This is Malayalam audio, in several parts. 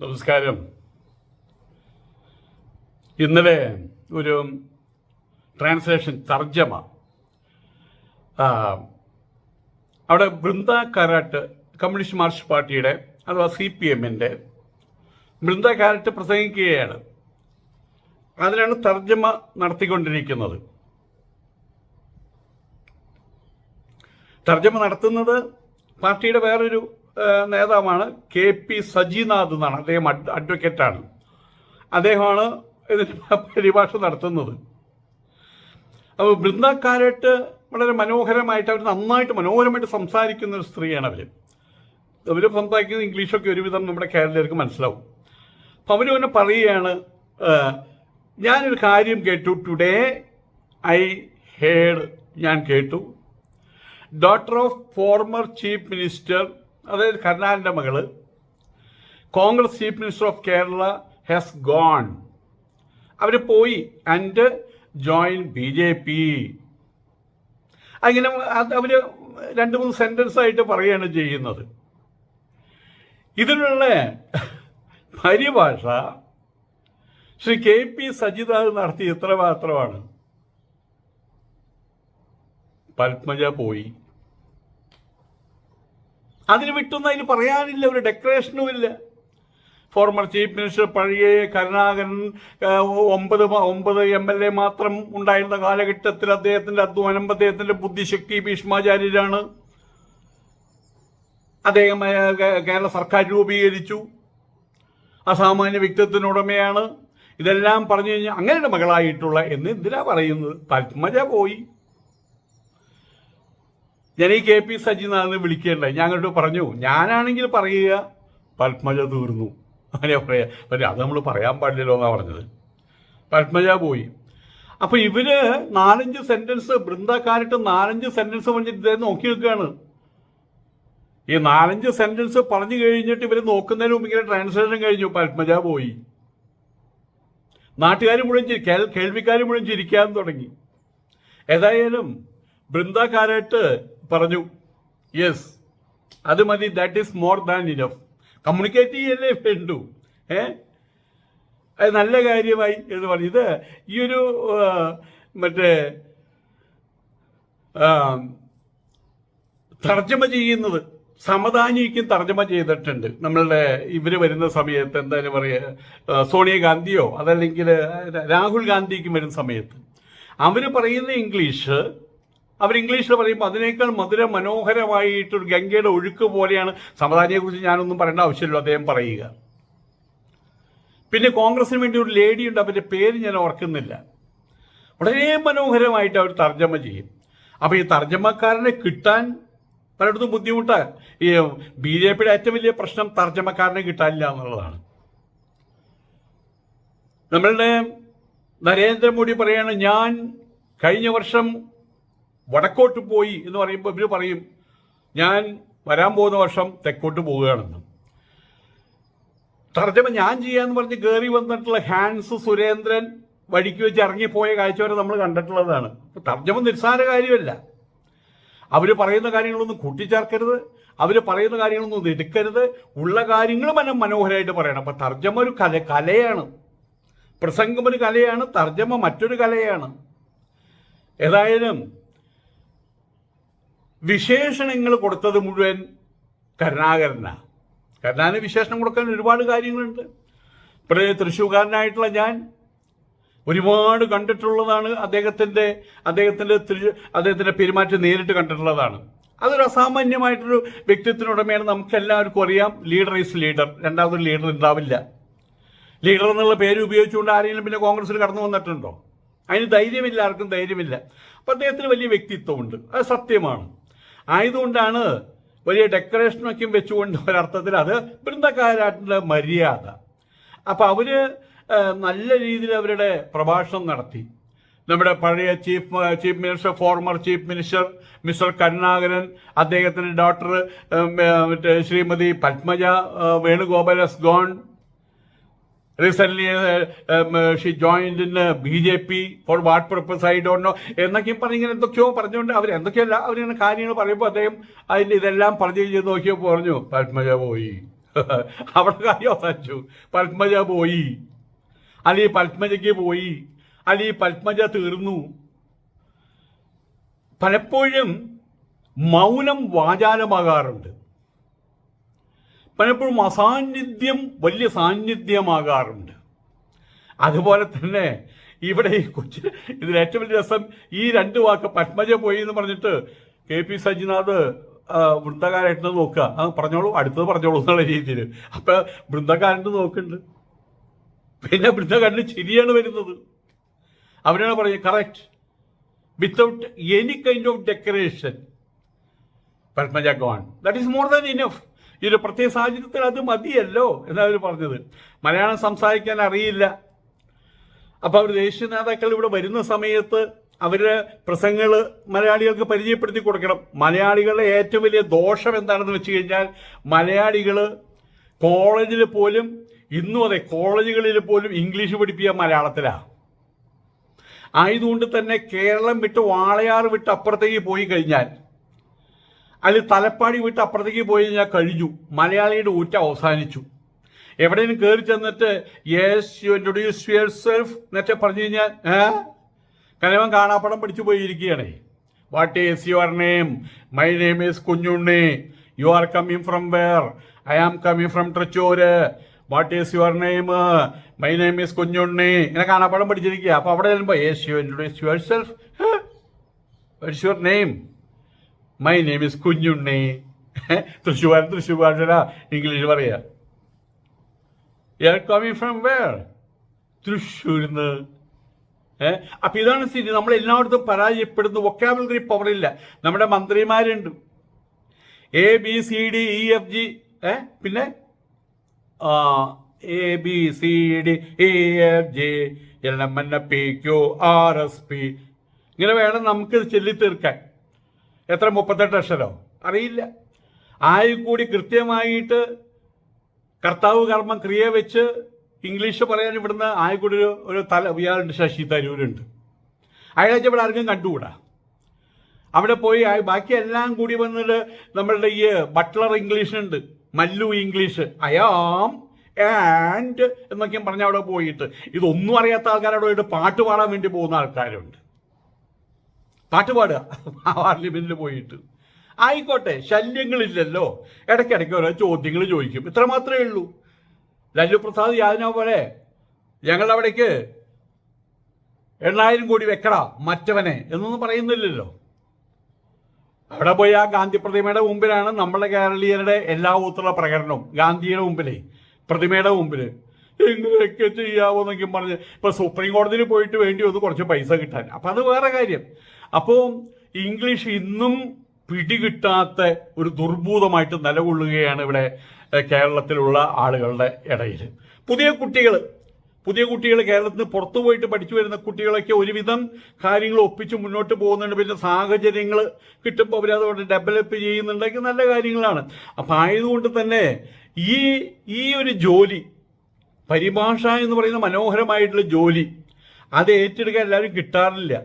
നമസ്കാരം. ഇന്നലെ ഒരു ട്രാൻസ്ലേഷൻ തർജമ. അവിടെ ബൃന്ദ കാരാട്ട് കമ്മ്യൂണിസ്റ്റ് മാർച്ച് പാർട്ടിയുടെ അഥവാ സി പി എമ്മിന്റെ ബൃന്ദ കാരാട്ട് പ്രസംഗിക്കുകയാണ്. അതിനാണ് തർജമ നടത്തിക്കൊണ്ടിരിക്കുന്നത്. തർജമ നടത്തുന്നത് പാർട്ടിയുടെ വേറൊരു നേതാവാണ് കെ പി സജിനാഥ് എന്നാണ്. അദ്ദേഹം അഡ് അഡ്വക്കേറ്റാണ് അദ്ദേഹമാണ് ഇതിന് പരിഭാഷ നടത്തുന്നത്. അപ്പോൾ ബൃന്ദക്കാരായിട്ട് വളരെ മനോഹരമായിട്ട് അവർ നന്നായിട്ട് മനോഹരമായിട്ട് സംസാരിക്കുന്ന ഒരു സ്ത്രീയാണ് അവർ അവർ സംസാരിക്കുന്നത് ഇംഗ്ലീഷൊക്കെ ഒരുവിധം നമ്മുടെ കേരളീയർക്ക് മനസ്സിലാവും. അപ്പം അവർ തന്നെ പറയുകയാണ് ഞാനൊരു കാര്യം കേട്ടു. ടുഡേ ഐ ഹേഡ് ഞാൻ കേട്ടു. Doctor of former chief minister അതായത് കരുണാകരന്റെ മകൾ. Congress chief minister of Kerala has gone. അവർ പോയി and join B J P. അങ്ങനെ അവർ രണ്ട് മൂന്ന് സെന്റൻസ് ആയിട്ട് പറയുകയാണ് ചെയ്യുന്നത്. ഇതിനുള്ള പരിഭാഷ ശ്രീ കെ പി സജിതാവ് നടത്തിയ ഇത്ര മാത്രമാണ് പത്മജ പോയി. അതിന് വിട്ടൊന്നും അതിന് പറയാനില്ല ഒരു ഡെക്കറേഷനും ഇല്ല. ഫോർമർ ചീഫ് മിനിസ്റ്റർ പഴയ കരുണാകരൻ ഒമ്പത് ഒമ്പത് എം എൽ എ മാത്രം ഉണ്ടായിരുന്ന കാലഘട്ടത്തിൽ അദ്ദേഹത്തിന്റെ അധ്വാനം അദ്ദേഹത്തിന്റെ ബുദ്ധിശക്തി ഭീഷ്മാചാര്യരാണ്. അദ്ദേഹം കേരള സർക്കാർ രൂപീകരിച്ചു. അസാമാന്യ വ്യക്തിത്വത്തിനുടമയാണ്. ഇതെല്ലാം പറഞ്ഞു കഴിഞ്ഞാൽ അങ്ങനെയുടെ മകളായിട്ടുള്ള എന്ന് എന്തിനാ പറയുന്നത്. പത്മജ പോയി. ഞാൻ ഈ കെ പി സജിനാഥ് വിളിക്കേണ്ട ഞാൻ അങ്ങോട്ട് പറഞ്ഞു ഞാനാണെങ്കിൽ പറയുക. പത്മജ തീർന്നു. അങ്ങനെ പറയാ. അത് നമ്മൾ പറയാൻ പാടില്ലല്ലോ എന്നാണ് പറഞ്ഞത്. പത്മജ പോയി. അപ്പൊ ഇവർ നാലഞ്ച് സെന്റൻസ് ബൃന്ദക്കാരിട്ട് നാലഞ്ച് സെന്റൻസ് പറഞ്ഞിട്ട് ഇദ്ദേഹം നോക്കി നിൽക്കുകയാണ്. ഈ നാലഞ്ച് സെന്റൻസ് പറഞ്ഞു കഴിഞ്ഞിട്ട് ഇവർ നോക്കുന്നതിന് മുമ്പ് ഇങ്ങനെ ട്രാൻസ്ലേഷൻ കഴിഞ്ഞു. പത്മജ പോയി. നാട്ടുകാർ മുഴുവൻ കേൾവിക്കാർ മുഴുവൻ ചിരിക്കാൻ തുടങ്ങി. ഏതായാലും ബൃന്ദക്കാരായിട്ട് പറഞ്ഞു യെസ് അത് മതി that is more than enough communicate ചെയ്യല്ലേ വേണ്ടു ഏ? അത് നല്ല കാര്യമായി എന്ന് പറഞ്ഞു. ഇത് ഈ ഒരു മറ്റേ തർജമ ചെയ്യുന്നത് സമതാനിക്കും തർജമ ചെയ്തിട്ടുണ്ട്. നമ്മളുടെ ഇവർ വരുന്ന സമയത്ത് എന്തായാലും പറയുക സോണിയാഗാന്ധിയോ അതല്ലെങ്കിൽ രാഹുൽ ഗാന്ധിക്കും വരുന്ന സമയത്ത്. അവർ പറയുന്ന ഇംഗ്ലീഷ് അവർ ഇംഗ്ലീഷിൽ പറയുമ്പോൾ അതിനേക്കാൾ മധുര മനോഹരമായിട്ടൊരു ഗംഗയുടെ ഒഴുക്ക് പോലെയാണ്. സമതാനിയെക്കുറിച്ച് ഞാനൊന്നും പറയേണ്ട ആവശ്യമില്ല അദ്ദേഹം പറയുക. പിന്നെ കോൺഗ്രസിന് വേണ്ടി ഒരു ലേഡി ഉണ്ട് അവരുടെ പേര് ഞാൻ ഓർക്കുന്നില്ല. വളരെ മനോഹരമായിട്ട് അവർ തർജമ ചെയ്യും. അപ്പോൾ ഈ തർജമക്കാരനെ കിട്ടാൻ പലയിടത്തും ബുദ്ധിമുട്ടാണ് ഈ ബി ജെ പിയുടെ ഏറ്റവും വലിയ പ്രശ്നം തർജമക്കാരനെ കിട്ടാനില്ല എന്നുള്ളതാണ്. നമ്മളുടെ നരേന്ദ്രമോദി പറയാണ് ഞാൻ കഴിഞ്ഞ വർഷം വടക്കോട്ട് പോയി എന്ന് പറയുമ്പോൾ ഇവർ പറയും ഞാൻ വരാൻ പോകുന്ന വർഷം തെക്കോട്ട് പോവുകയാണെന്ന്. തർജമ ഞാൻ ചെയ്യാന്ന് പറഞ്ഞ് കയറി വന്നിട്ടുള്ള ഹാൻസ് സുരേന്ദ്രൻ വഴിക്ക് വെച്ച് ഇറങ്ങിപ്പോയ കാഴ്ച വരെ നമ്മൾ കണ്ടിട്ടുള്ളതാണ്. തർജമ നിസ്സാര കാര്യമല്ല. അവർ പറയുന്ന കാര്യങ്ങളൊന്നും കൂട്ടിച്ചേർക്കരുത്. അവർ പറയുന്ന കാര്യങ്ങളൊന്നും എടുക്കരുത്. ഉള്ള കാര്യങ്ങൾ മനം മനോഹരമായിട്ട് പറയണം. അപ്പം തർജമ ഒരു കല കലയാണ്. പ്രസംഗം ഒരു കലയാണ് തർജമ മറ്റൊരു കലയാണ്. ഏതായാലും വിശേഷണങ്ങൾ കൊടുത്തത് മുഴുവൻ കരുണാകരനാണ് കരുണാകരന് വിശേഷണം കൊടുക്കാൻ ഒരുപാട് കാര്യങ്ങളുണ്ട്. ഇവിടെ തൃശ്ശൂർക്കാരനായിട്ടുള്ള ഞാൻ ഒരുപാട് കണ്ടിട്ടുള്ളതാണ്. അദ്ദേഹത്തിന്റെ അദ്ദേഹത്തിന്റെ തൃ- അദ്ദേഹത്തിന്റെ പെരുമാറ്റം നേരിട്ട് കണ്ടിട്ടുള്ളതാണ്. അതൊരു അസാമാന്യമായിട്ടൊരു വ്യക്തിത്വത്തിനുടമയാണ് നമുക്ക് എല്ലാവർക്കും അറിയാം. Leader is leader. രണ്ടാമതൊരു ലീഡർ ഉണ്ടാവില്ല. ലീഡർ എന്നുള്ള പേര് ഉപയോഗിച്ചുകൊണ്ട് ആരെങ്കിലും പിന്നെ കോൺഗ്രസ്സിൽ കടന്നു വന്നിട്ടുണ്ടോ? അതിന് ധൈര്യമില്ല ആർക്കും ധൈര്യമില്ല. അപ്പം അദ്ദേഹത്തിന് വലിയ വ്യക്തിത്വമുണ്ട്. അത് സത്യമാണ്. ആയതുകൊണ്ടാണ് വലിയ ഡെക്കറേഷനൊക്കെ വെച്ചുകൊണ്ട് ഒരർത്ഥത്തിൽ അത് ബൃന്ദക്കാരാട്ടിന്റെ മര്യാദ. അപ്പം അവർ നല്ല രീതിയിൽ അവരുടെ പ്രഭാഷണം നടത്തി. നമ്മുടെ പഴയ chief chief minister former chief minister mister Karunakaran അദ്ദേഹത്തിന്റെ doctor Shrimati Padmaja Venugopal's gone recent she joined in B J P for what purpose I don't know എന്നൊക്കെ പറഞ്ഞ് ഇങ്ങനെ എന്തൊക്കെയോ പറഞ്ഞുകൊണ്ട് അവർ എന്തൊക്കെയല്ല അവരിങ്ങനെ കാര്യങ്ങൾ പറയുമ്പോൾ അദ്ദേഹം അതിന്റെ ഇതെല്ലാം പറഞ്ഞു ചെയ്ത് നോക്കിയപ്പോൾ പറഞ്ഞു പത്മജ പോയി. അവിടെ കാര്യം അവസാനിച്ചു. പത്മജ പോയി. അല്ലെങ്കിൽ പത്മജയ്ക്ക് പോയി. അല്ലെങ്കിൽ പത്മജ തീർന്നു. പലപ്പോഴും മൗനം വാചാലമാകാറുണ്ട്. പലപ്പോഴും അസാന്നിധ്യം വലിയ സാന്നിധ്യമാകാറുണ്ട്. അതുപോലെ തന്നെ ഇവിടെ ഈ കൊച്ചു ഇതിൽ ഏറ്റവും വലിയ രസം ഈ രണ്ട് വാക്ക് പത്മജ പോയി എന്ന് പറഞ്ഞിട്ട് കെ പി സജിനാഥ് വൃന്ദകാരായിട്ട് നോക്കുക. അത് പറഞ്ഞോളൂ അടുത്തത് പറഞ്ഞോളൂ എന്നുള്ള രീതിയിൽ. അപ്പൊ വൃന്ദകാരന്റെ നോക്കുന്നുണ്ട്. പിന്നെ വൃന്ദകാരന് ചിരിയാണ് വരുന്നത്. അവരാണ് പറയുന്നത് correct without any kind of decoration Padmaja gone that is more than enough ഈ ഒരു പ്രത്യേക സാഹചര്യത്തിൽ അത് മതിയല്ലോ എന്നവർ പറഞ്ഞത്. മലയാളം സംസാരിക്കാൻ അറിയില്ല. അപ്പോൾ അവർ ദേശീയ നേതാക്കൾ ഇവിടെ വരുന്ന സമയത്ത് അവരുടെ പ്രസംഗങ്ങൾ മലയാളികൾക്ക് പരിചയപ്പെടുത്തി കൊടുക്കണം. മലയാളികളുടെ ഏറ്റവും വലിയ ദോഷം എന്താണെന്ന് വെച്ച് കഴിഞ്ഞാൽ മലയാളികൾ കോളേജിൽ പോലും ഇന്നും അതെ കോളേജുകളിൽ പോലും ഇംഗ്ലീഷ് പഠിപ്പിക്കുക മലയാളത്തിലാണ് ആയതുകൊണ്ട് തന്നെ കേരളം വിട്ട് വാളയാർ വിട്ട് അപ്പുറത്തേക്ക് പോയി കഴിഞ്ഞാൽ അതിൽ തലപ്പാടി വിട്ട് അപ്പുറത്തേക്ക് പോയി കഴിഞ്ഞാൽ കഴിഞ്ഞു. മലയാളിയുടെ ഊറ്റ അവസാനിച്ചു. എവിടെയും കയറി ചെന്നിട്ട് yes you introduce yourself എന്നൊക്കെ പറഞ്ഞു കഴിഞ്ഞാൽ കനവൻ കാണാപ്പടം പിടിച്ചു പോയിരിക്കുകയാണേ. What is your name my name is Kunjunni. You are coming from where I am coming from Trichur what is your name my name is Kunjunni. ഇങ്ങനെ കാണാപ്പടം പഠിച്ചിരിക്കുക അപ്പോൾ അവിടെ ചെല്ലുമ്പോൾ yes you introduce yourself what's your name my name is Kunjunni Thrissur Thrissur ഭാഷ ഇംഗ്ലീഷ് പറയാ. You are coming from where തൃശ്ശൂരിൽ നിന്ന് ഏഹ് അപ്പൊ ഇതാണ് സ്ഥിതി. നമ്മൾ എല്ലായിടത്തും പരാജയപ്പെടുന്നു. വൊക്കാബുലറി പവറില്ല നമ്മുടെ മന്ത്രിമാരുണ്ട്. A B C D E F G ഏ? പിന്നെ A B C D E F G L M N P Q R S P ഇങ്ങനെ വേണം നമുക്ക് ചൊല്ലി തീർക്കാൻ എത്ര മുപ്പത്തെട്ട് അക്ഷരോ അറിയില്ല. ആയി കൂടി കൃത്യമായിട്ട് കർത്താവ് കർമ്മം ക്രിയ വെച്ച് ഇംഗ്ലീഷ് പറയാൻ ഇവിടുന്ന് ആയിക്കൂടി ഒരു ഒരു തല ഇയാളുണ്ട് ശശി തരൂരുണ്ട്. അയാളെ ഇവിടെ ആർക്കും കണ്ടുകൂടാ? അവിടെ പോയി ബാക്കി എല്ലാം കൂടി വന്നിട്ട് നമ്മളുടെ ഈ ബട്ട്ലർ ഇംഗ്ലീഷ് ഉണ്ട് മല്ലു ഇംഗ്ലീഷ് അയാം ആൻഡ് എന്നൊക്കെ പറഞ്ഞ അവിടെ പോയിട്ട്. ഇതൊന്നും അറിയാത്ത ആൾക്കാർ അവിടെ പോയിട്ട് പാട്ട് പാടാൻ വേണ്ടി പോകുന്ന ആൾക്കാരുണ്ട്. പാട്ട് പാടുക പാർലമെന്റിൽ പോയിട്ട്. ആയിക്കോട്ടെ ശല്യങ്ങളില്ലല്ലോ. ഇടയ്ക്കിടയ്ക്ക് ഓരോ ചോദ്യങ്ങൾ ചോദിക്കും. ഇത്ര മാത്രമേ ഉള്ളൂ. ലല്ലു പ്രസാദ് യാദന പോലെ ഞങ്ങളുടെ അവിടേക്ക് എണ്ണായിരം കോടി വെക്കടാ മറ്റവനെ എന്നൊന്നും പറയുന്നില്ലല്ലോ. അവിടെ പോയി ആ ഗാന്ധി പ്രതിമയുടെ മുമ്പിലാണ് നമ്മുടെ കേരളീയരുടെ എല്ലാ ഊത്തുള്ള പ്രകടനവും. ഗാന്ധിയുടെ മുമ്പിലേ പ്രതിമയുടെ മുമ്പിൽ എങ്ങനെയൊക്കെ ചെയ്യാവോന്നൊക്കെ പറഞ്ഞ്. ഇപ്പൊ സുപ്രീം കോടതിയിൽ പോയിട്ട് വേണ്ടി വന്ന് കുറച്ച് പൈസ കിട്ടാൻ. അപ്പൊ അത് വേറെ കാര്യം. അപ്പോൾ ഇംഗ്ലീഷ് ഇന്നും പിടികിട്ടാത്ത ഒരു ദുർഭൂതമായിട്ട് നിലകൊള്ളുകയാണ് ഇവിടെ കേരളത്തിലുള്ള ആളുകളുടെ ഇടയിൽ പുതിയ കുട്ടികൾ പുതിയ കുട്ടികൾ കേരളത്തിൽ നിന്ന് പുറത്തു പോയിട്ട് പഠിച്ചു വരുന്ന കുട്ടികളൊക്കെ ഒരുവിധം കാര്യങ്ങൾ ഒപ്പിച്ച് മുന്നോട്ട് പോകുന്നുണ്ട്. പിന്നെ സാഹചര്യങ്ങൾ കിട്ടുമ്പോൾ അവരതുകൊണ്ട് ഡെവലപ്പ് ചെയ്യുന്നുണ്ടെങ്കിൽ നല്ല കാര്യങ്ങളാണ്. അപ്പം ആയതുകൊണ്ട് തന്നെ ഈ ഈ ഒരു ജോലി പരിഭാഷ എന്ന് പറയുന്ന മനോഹരമായിട്ടുള്ള ജോലി. അത് ഏറ്റെടുക്കാൻ എല്ലാവരും കിട്ടാറില്ല.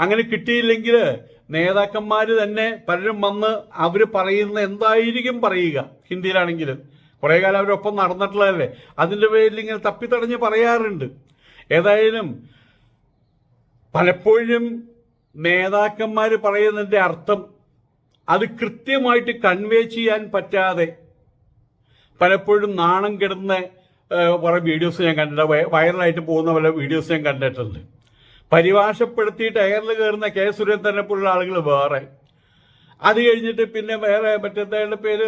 അങ്ങനെ കിട്ടിയില്ലെങ്കിൽ നേതാക്കന്മാർ തന്നെ പലരും വന്ന് അവർ പറയുന്ന എന്തായിരിക്കും പറയുക. ഹിന്ദിയിലാണെങ്കിൽ കുറേ കാലം അവരൊപ്പം നടന്നിട്ടുള്ളതല്ലേ? അതിന്റെ പേരിൽ ഇങ്ങനെ തപ്പിത്തടഞ്ഞ് പറയാറുണ്ട്. ഏതായാലും പലപ്പോഴും നേതാക്കന്മാർ പറയുന്നതിന്റെ അർത്ഥം അത് കൃത്യമായിട്ട് കൺവേ ചെയ്യാൻ പറ്റാതെ പലപ്പോഴും നാണം കെടുന്ന കുറേ വീഡിയോസ് ഞാൻ കണ്ടിട്ടുണ്ട്. വൈറലായിട്ട് പോകുന്ന പല വീഡിയോസ് ഞാൻ കണ്ടിട്ടുണ്ട്. പരിഭാഷപ്പെടുത്തി എയറിൽ കയറുന്ന കെ സുരേന്ദ്രനെ പോലുള്ള ആളുകൾ വേറെ. അത് കഴിഞ്ഞിട്ട് പിന്നെ വേറെ മറ്റേതായുടെ പേര്?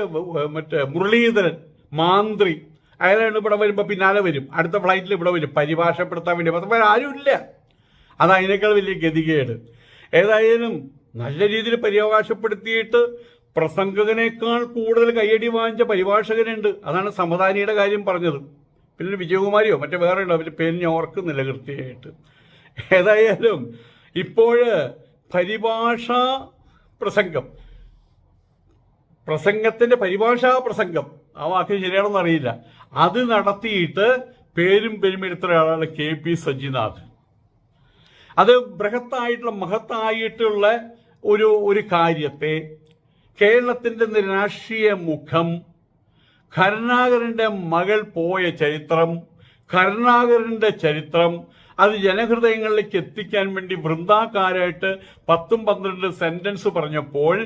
മറ്റേ മുരളീധരൻ മാന്ത്രി. അയാളാണ് ഇവിടെ വരുമ്പോൾ പിന്നാലെ വരും. അടുത്ത ഫ്ലൈറ്റിൽ ഇവിടെ വരും. പരിഭാഷപ്പെടുത്താൻ വേണ്ടി പത്ത് വേറെ ആരുമില്ല. അത് അതിനേക്കാൾ വലിയ ഗതികേട്. ഏതായാലും നല്ല രീതിയിൽ പരിഭാഷപ്പെടുത്തിയിട്ട് പ്രസംഗകനേക്കാൾ കൂടുതൽ കയ്യടി വാങ്ങിച്ച പരിഭാഷകനുണ്ട്. അതാണ് സമതാനിയുടെ കാര്യം പറഞ്ഞത്. പിന്നെ വിജയകുമാരിയോ മറ്റേ വേറെ ഉണ്ടോ പിന്നെ പേര് ഞാൻ ഓർക്കുന്നില്ല കൃത്യമായിട്ട്. ഏതായാലും ഇപ്പോഴ് പരിഭാഷ പ്രസംഗം. പ്രസംഗത്തിന്റെ പരിഭാഷാ പ്രസംഗം. ആ വാക്ക് ശരിയാണെന്ന് അറിയില്ല. അത് നടത്തിയിട്ട് പേരും പെരുമെടുത്ത ഒരാളാണ് കെ പി സജിനാഥ് അത് ബൃഹത്തായിട്ടുള്ള മഹത്തായിട്ടുള്ള ഒരു ഒരു കാര്യത്തെ കേരളത്തിന്റെ രാഷ്ട്രീയ മുഖം കരുണാകരന്റെ മകൾ പോയ ചരിത്രം കരുണാകരന്റെ ചരിത്രം അത് ജനഹൃദയങ്ങളിലേക്ക് എത്തിക്കാൻ വേണ്ടി വൃന്ദാക്കാരായിട്ട് പത്തും പന്ത്രണ്ട് സെന്റൻസ് പറഞ്ഞപ്പോൾ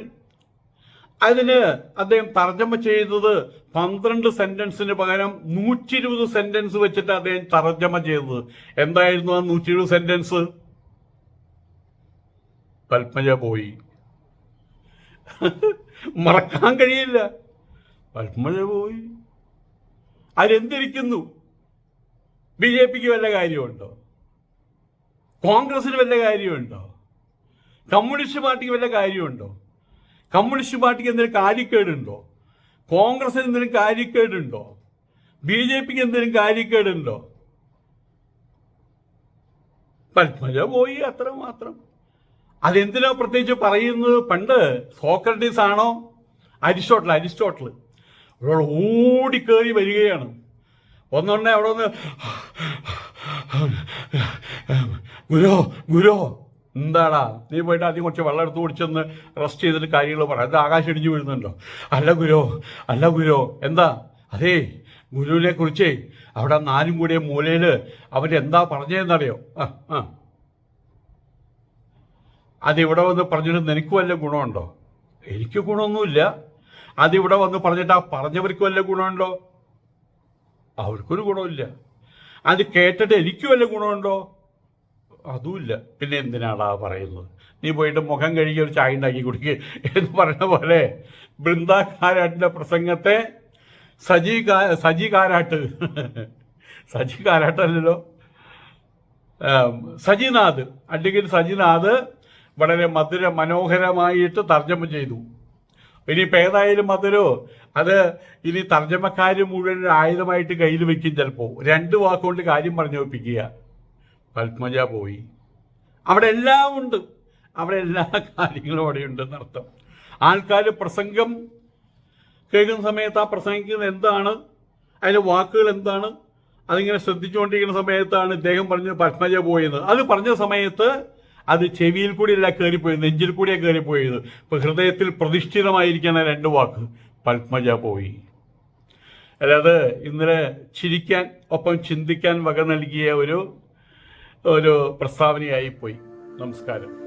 അതിന് അദ്ദേഹം തർജമ ചെയ്തത് പന്ത്രണ്ട് സെന്റൻസിന് പകരം നൂറ്റി ഇരുപത് സെന്റൻസ് വെച്ചിട്ട് അദ്ദേഹം തർജമ ചെയ്തത്. എന്തായിരുന്നു ആ നൂറ്റി ഇരുപത് സെന്റൻസ് പത്മജ പോയി. മറക്കാൻ കഴിയില്ല. പത്മജ പോയി. അതിലെന്തിരിക്കുന്നു? ബി ജെ പിക്ക് വല്ല കാര്യമുണ്ടോ? കോൺഗ്രസിന് വല്ല കാര്യമുണ്ടോ? കമ്മ്യൂണിസ്റ്റ് പാർട്ടിക്ക് വല്ല കാര്യമുണ്ടോ? കമ്മ്യൂണിസ്റ്റ് പാർട്ടിക്ക് എന്തെങ്കിലും കാര്യക്കേടുണ്ടോ? കോൺഗ്രസിന് എന്തെങ്കിലും കാര്യക്കേടുണ്ടോ? ബി ജെ പിക്ക് എന്തെങ്കിലും കാര്യക്കേടുണ്ടോ? പത്മജ പോയി അത്ര മാത്രം. അതെന്തിനാ പ്രത്യേകിച്ച് പറയുന്നത്? പണ്ട് സോക്രട്ടീസ് ആണോ അരിസ്റ്റോട്ടൽ അരിസ്റ്റോട്ടൽ. ഒരാൾ ഓടിക്കേറി വരികയാണ്. ഒന്നൊന്നെ അവിടെ ഒന്ന് ഗുരോ ഗുരോ എന്താടാ? നീ പോയിട്ട് ആദ്യം കുറച്ച് വെള്ളം എടുത്ത് കുടിച്ചെന്ന് റെസ്റ്റ് ചെയ്തിട്ട് കാര്യങ്ങൾ പറയാം അത് ആകാശം ഇടിഞ്ഞു വീഴുന്നുണ്ടോ? അല്ല ഗുരോ അല്ല ഗുരോ. എന്താ? അതേ ഗുരുവിനെ കുറിച്ചേ അവിടെ നാലും കൂടിയ മൂലയിൽ അവരെന്താ പറഞ്ഞതെന്നറിയോ? ആ ആ. അതിവിടെ വന്ന് പറഞ്ഞിട്ട് നിനക്ക് വല്ല ഗുണമുണ്ടോ? എനിക്ക് ഗുണമൊന്നുമില്ല. അതിവിടെ വന്ന് പറഞ്ഞിട്ട് ആ പറഞ്ഞവർക്ക് വല്ല ഗുണമുണ്ടോ? അവർക്കൊരു ഗുണമില്ല അത് കേട്ടിട്ട് എനിക്ക് വല്ല ഗുണമുണ്ടോ? അതുമില്ല. പിന്നെ എന്തിനാടാ പറയുന്നത്? നീ പോയിട്ട് മുഖം കഴുകി ഒരു ചായ ഉണ്ടാക്കി കുടിക്കുക എന്ന് പറഞ്ഞ പോലെ ബൃന്ദാകാരാട്ടിന്റെ പ്രസംഗത്തെ സജി സജി കാരാട്ട്. സജി കാരാട്ടല്ലല്ലോ. സജിനാഥ്. അല്ലെങ്കിൽ സജിനാഥ് വളരെ മധുര മനോഹരമായിട്ട് തർജമ ചെയ്തു. ഇനിയിപ്പോൾ ഏതായാലും അതൊരു അത് ഇനി തർജമക്കാർ മുഴുവൻ ആയുധമായിട്ട് കയ്യിൽ വെക്കും ചിലപ്പോൾ രണ്ട് വാക്കുകൊണ്ട് കാര്യം പറഞ്ഞു വെപ്പിക്കുക പത്മജ പോയി. അവിടെ എല്ലാം ഉണ്ട്. അവിടെ എല്ലാ കാര്യങ്ങളും അവിടെ ഉണ്ടെന്നർത്ഥം ആൾക്കാർ പ്രസംഗം കേൾക്കുന്ന സമയത്ത് ആ പ്രസംഗിക്കുന്നത് എന്താണ്? അതിന്റെ വാക്കുകൾ എന്താണ്? അതിങ്ങനെ ശ്രദ്ധിച്ചുകൊണ്ടിരിക്കുന്ന സമയത്താണ് ഇദ്ദേഹം പറഞ്ഞ് പത്മജ പോയത് അത് പറഞ്ഞ സമയത്ത് അത് ചെവിയിൽ കൂടിയല്ല കയറിപ്പോയത് നെഞ്ചിൽ കൂടിയാണ് കയറിപ്പോയത് ഇപ്പൊ ഹൃദയത്തിൽ പ്രതിഷ്ഠിതമായിരിക്കുന്ന രണ്ട് വാക്ക്. പത്മജ പോയി. അല്ലാതെ ഇന്നലെ ചിരിക്കാൻ ഒപ്പം ചിന്തിക്കാൻ വക നൽകിയ ഒരു ഒരു പ്രസ്താവനയായി പോയി. നമസ്കാരം.